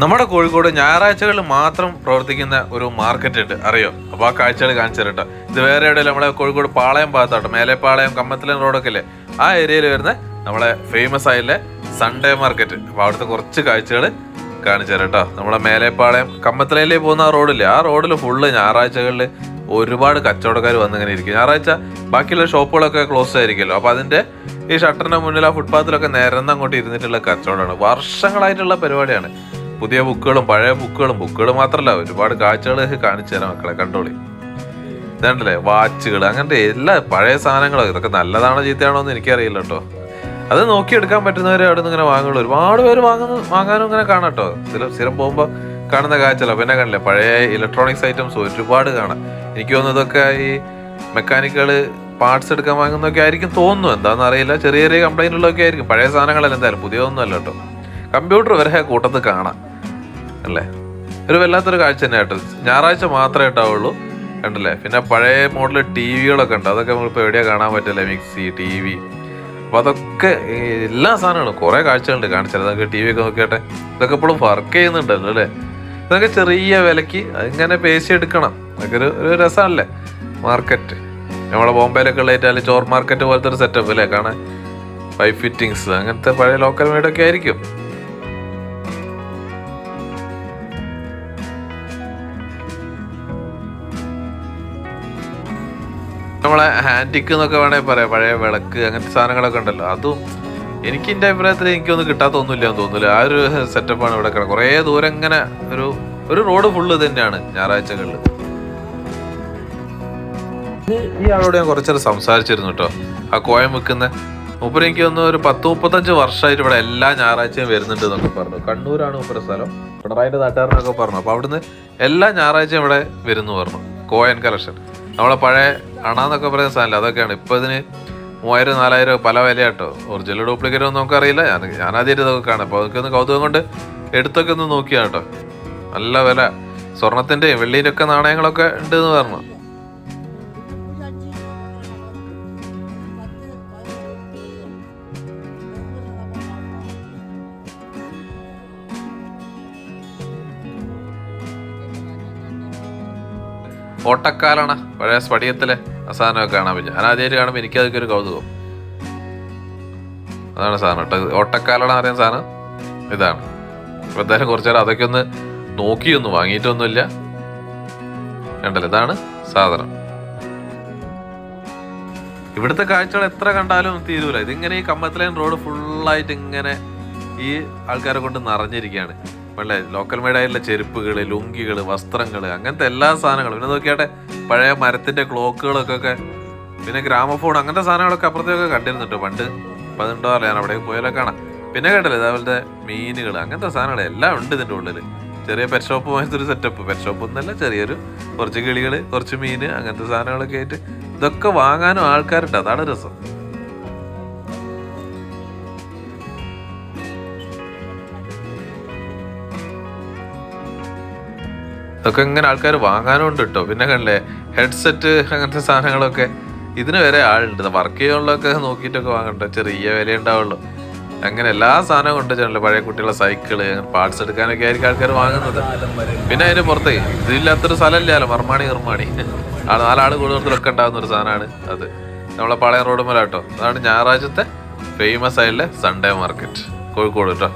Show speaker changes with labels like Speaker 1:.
Speaker 1: നമ്മുടെ കോഴിക്കോട് ഞായറാഴ്ചകളിൽ മാത്രം പ്രവർത്തിക്കുന്ന ഒരു മാർക്കറ്റ് ഉണ്ട്. അറിയോ? അപ്പോൾ ആ കാഴ്ചകൾ കാണിച്ചു തരട്ടോ ഇത് വേറെ എവിടെയല്ല നമ്മളെ കോഴിക്കോട് പാളയം ഭാഗത്താട്ടോ. മേലെപ്പാളയം കമ്മത്തിലൻ റോഡൊക്കെ അല്ലേ ആ ഏരിയയിൽ വരുന്ന നമ്മളെ ഫേമസ് ആയില്ലേ സൺഡേ മാർക്കറ്റ് അപ്പോൾ അവിടുത്തെ കുറച്ച് കാഴ്ചകൾ കാണിച്ചു തരട്ടോ നമ്മളെ മേലെപ്പാളയം കമ്മത്തലയിലേക്ക് പോകുന്ന ആ റോഡില്ലേ ആ റോഡിൽ ഫുള്ള് ഞായറാഴ്ചകളിൽ ഒരുപാട് കച്ചവടക്കാർ വന്നിങ്ങനെ ഇരിക്കും. ഞായറാഴ്ച ബാക്കിയുള്ള ഷോപ്പുകളൊക്കെ ക്ലോസ് ആയിരിക്കുമല്ലോ. അപ്പോൾ അതിന്റെ ഈ ഷട്ടറിന്റെ മുന്നിൽ ആ ഫുട്പാത്തിലൊക്കെ അങ്ങോട്ട് ഇരുന്നിട്ടുള്ള കച്ചവടമാണ്. വർഷങ്ങളായിട്ടുള്ള പരിപാടിയാണ്. പുതിയ ബുക്കുകളും പഴയ ബുക്കുകളും ബുക്കുകൾ മാത്രമല്ല ഒരുപാട് കാഴ്ചകൾ കാണിച്ചു തരാം മക്കളെ കണ്ടോളി. ഇതാണ്ടല്ലേ വാച്ചുകൾ അങ്ങനത്തെ എല്ലാ പഴയ സാധനങ്ങളും ഇതൊക്കെ നല്ലതാണോ ചീത്തയാണോ എന്ന് എനിക്കറിയില്ല കേട്ടോ. അത് നോക്കിയെടുക്കാൻ പറ്റുന്നവരെ അവിടെ നിന്ന് ഇങ്ങനെ വാങ്ങുള്ളൂ. ഒരുപാട് പേര് വാങ്ങുന്ന വാങ്ങാനും ഇങ്ങനെ കാണാം കേട്ടോ. സ്ഥിരം സ്ഥിരം പോകുമ്പോൾ കാണുന്ന കാഴ്ചല്ല പിന്നെ കണ്ടില്ലേ പഴയ ഇലക്ട്രോണിക്സ് ഐറ്റംസ് ഒരുപാട് കാണാം. എനിക്ക് തോന്നുന്നു ഇതൊക്കെ ഈ മെക്കാനിക്കുകൾ പാർട്സ് എടുക്കാൻ വാങ്ങുന്നതൊക്കെ ആയിരിക്കും തോന്നുന്നു. എന്താണെന്ന് അറിയില്ല. ചെറിയ ചെറിയ കംപ്ലൈന്റ് ഉള്ളതൊക്കെ ആയിരിക്കും. പഴയ സാധനങ്ങളല്ല എന്തായാലും പുതിയതൊന്നുമല്ല കേട്ടോ. കമ്പ്യൂട്ടർ വരെ കൂട്ടത്ത് കാണാം. അല്ലേ? ഒരു വല്ലാത്തൊരു കാഴ്ച തന്നെ കേട്ടോ. ഞായറാഴ്ച മാത്രമേ ഉണ്ടാവുള്ളൂ കണ്ടല്ലേ? പിന്നെ പഴയ മോഡൽ ടി വികളൊക്കെ ഉണ്ട്. അതൊക്കെ നമ്മളിപ്പോൾ എവിടെയാണ് കാണാൻ പറ്റില്ല? Mixie T V. അപ്പോൾ അതൊക്കെ എല്ലാ സാധനങ്ങളും കുറേ കാഴ്ചകളുണ്ട് കാണിച്ചത് അതൊക്കെ ടി വി ഒക്കെ നോക്കിയാട്ടെ. ഇതൊക്കെ ഇപ്പോഴും വർക്ക് ചെയ്യുന്നുണ്ടല്ലോ അല്ലേ? ഇതൊക്കെ ചെറിയ വിലയ്ക്ക് ഇങ്ങനെ പേശി എടുക്കണം. അതൊക്കെ ഒരു ഒരു രസമല്ലേ? മാർക്കറ്റ് നമ്മളെ ബോംബെയിലൊക്കെ ഉള്ള ചോർ മാർക്കറ്റ് പോലത്തെ ഒരു സെറ്റപ്പ് അല്ലേ? കാണാൻ. പൈപ്പ് ഫിറ്റിങ്സ് അങ്ങനത്തെ പഴയ ലോക്കൽ മേഡൊക്കെ ആയിരിക്കും. നമ്മളെ ഹാൻഡിക്ക് എന്നൊക്കെ വേണമെങ്കിൽ പറയാം. പഴയ വിളക്ക് അങ്ങനത്തെ സാധനങ്ങളൊക്കെ ഉണ്ടല്ലോ. അതും എനിക്ക് എന്റെ അഭിപ്രായത്തിൽ എനിക്കൊന്നും കിട്ടാത്തൊന്നുമില്ല എന്ന് തോന്നുന്നില്ല. ആ ഒരു സെറ്റപ്പാണ് ഇവിടെ കിടക്കുന്നത് കുറേ ദൂരം ഇങ്ങനെ ഒരു ഒരു റോഡ് ഫുള്ള് തന്നെയാണ് ഞായറാഴ്ചകളിൽ ഈ ആളോട് ഞാൻ കുറച്ചേരം സംസാരിച്ചിരുന്നു കേട്ടോ. ആ കോയം വെക്കുന്ന മൂപ്പര് എനിക്ക് തോന്നുന്നു ഒരു പത്ത് മുപ്പത്തഞ്ച് വർഷമായിട്ട് ഇവിടെ എല്ലാ ഞായറാഴ്ചയും വരുന്നുണ്ട് എന്നൊക്കെ പറഞ്ഞു. കണ്ണൂരാണ് മൂപ്പര സ്ഥലം. പിണറായിന്റെ നാട്ടുകാരനൊക്കെ പറഞ്ഞു. അപ്പോൾ അവിടുന്ന് എല്ലാ ഞായറാഴ്ചയും ഇവിടെ വരുന്നു പറഞ്ഞു. കോയൻ കളക്ഷൻ നമ്മളെ പഴയ അണാന്നൊക്കെ പറയുന്ന സാധനമില്ല? അതൊക്കെയാണ്. ഇപ്പൊ ഇതിന് മൂവായിരം നാലായിരം പല വിലയാട്ടോ. ഒറിജിനൽ ഡ്യൂപ്ലിക്കേറ്റ് ഒന്നും നമുക്ക് അറിയില്ല ഞാൻ ഞാനാദ്യം ഇതൊക്കെ കാണാം. അപ്പോൾ അതൊക്കെ ഒന്ന് കൗതുകം കൊണ്ട് എടുത്തൊക്കെ ഒന്ന് നോക്കിയാണ് കേട്ടോ. നല്ല വില. സ്വർണത്തിന്റെയും വെള്ളിയിലൊക്കെ നാണയങ്ങളൊക്കെ ഉണ്ട് എന്ന് പറഞ്ഞു. ഓട്ടക്കാലണ. പഴയ സ്പടിയത്തിലെ അസാധനമൊക്കെ സാധനമൊക്കെ കാണാൻ പറ്റും. ഞാൻ ആദ്യമായിട്ട് കാണുമ്പോൾ എനിക്കതൊക്കെ ഒരു കൗതുകം. അതാണ് സാധനം. കേട്ടോ ഇത് അറിയാൻ സാധനം ഇതാണ്. അപ്പൊ എന്തായാലും കുറച്ചു നേരം അതൊക്കെ ഒന്ന് നോക്കിയൊന്നും വാങ്ങിയിട്ടൊന്നുമില്ല. കണ്ടല്ലോ? ഇതാണ് സാധനം. ഇവിടുത്തെ കാഴ്ചകൾ എത്ര കണ്ടാലും തീരൂല. ഇതിങ്ങനെ ഈ കമ്മത്തലൈൻ റോഡ് ഫുള്ളായിട്ട് ഇങ്ങനെ ഈ ആൾക്കാരെ കൊണ്ട് നിറഞ്ഞിരിക്കുകയാണ്. അല്ലേ ലോക്കൽ മെയ്ഡായിട്ടുള്ള ചെരുപ്പുകൾ ലുങ്കികൾ വസ്ത്രങ്ങൾ അങ്ങനത്തെ എല്ലാ സാധനങ്ങളും. പിന്നെ നോക്കിയാട്ടെ പഴയ മരത്തിന്റെ ക്ലോക്കുകളൊക്കെ പിന്നെ ഗ്രാമഫോൺ അങ്ങനത്തെ സാധനങ്ങളൊക്കെ അപ്പുറത്തേക്കൊക്കെ കണ്ടിരുന്നുട്ടോ പണ്ട്. പതിനെട്ടോ അറിയാം ഞാൻ അവിടെ പോയാലൊക്കെ കാണാം. പിന്നെ കേട്ടല്ലേ ഇതേപോലത്തെ മീനുകൾ അങ്ങനത്തെ സാധനങ്ങൾ എല്ലാം ഉണ്ട് ഇതിന്റെ ഉള്ളിൽ ചെറിയ പെറ്റ് ഷോപ്പ് പോലത്തെ ഒരു സെറ്റപ്പ് പെറ്റ് ഷോപ്പ് ഒന്നല്ല ചെറിയൊരു കുറച്ച് കിളികൾ കുറച്ച് മീൻ അങ്ങനത്തെ സാധനങ്ങളൊക്കെ ആയിട്ട് ഇതൊക്കെ വാങ്ങാനും ആൾക്കാരുണ്ട്. അതാണ് രസം. ഇതൊക്കെ ഇങ്ങനെ ആൾക്കാർ വാങ്ങാനും ഉണ്ട് കേട്ടോ പിന്നെ കണ്ടില്ലേ ഹെഡ്സെറ്റ് അങ്ങനത്തെ സാധനങ്ങളൊക്കെ ഇതിന് വരെ ആളുണ്ട്. വർക്ക് ചെയ്യാനുള്ളതൊക്കെ നോക്കിയിട്ടൊക്കെ വാങ്ങണ്ട ചെറിയ വില ഉണ്ടാവുള്ളൂ. അങ്ങനെ എല്ലാ സാധനവും ഉണ്ട് ചേട്ടൻ പഴയ കുട്ടികളെ സൈക്കിൾ പാർട്സ് എടുക്കാനൊക്കെ ആയിരിക്കും ആൾക്കാർ വാങ്ങുന്നത്. പിന്നെ അതിന് പുറത്ത് ഇതില്ലാത്തൊരു സ്ഥലമില്ലല്ലോ. മർമാണി നിർമ്മാണി ആ നാലാൾ കൂടുതലൊക്കെ ഉണ്ടാകുന്ന ഒരു സാധനമാണ് അത്. നമ്മളെ പഴയ റോഡ് മേലാട്ടോ. അതാണ് ഞായറാഴ്ചത്തെ ഫേമസ് ആയിട്ടുള്ള സൺഡേ മാർക്കറ്റ് കോഴിക്കോട് കേട്ടോ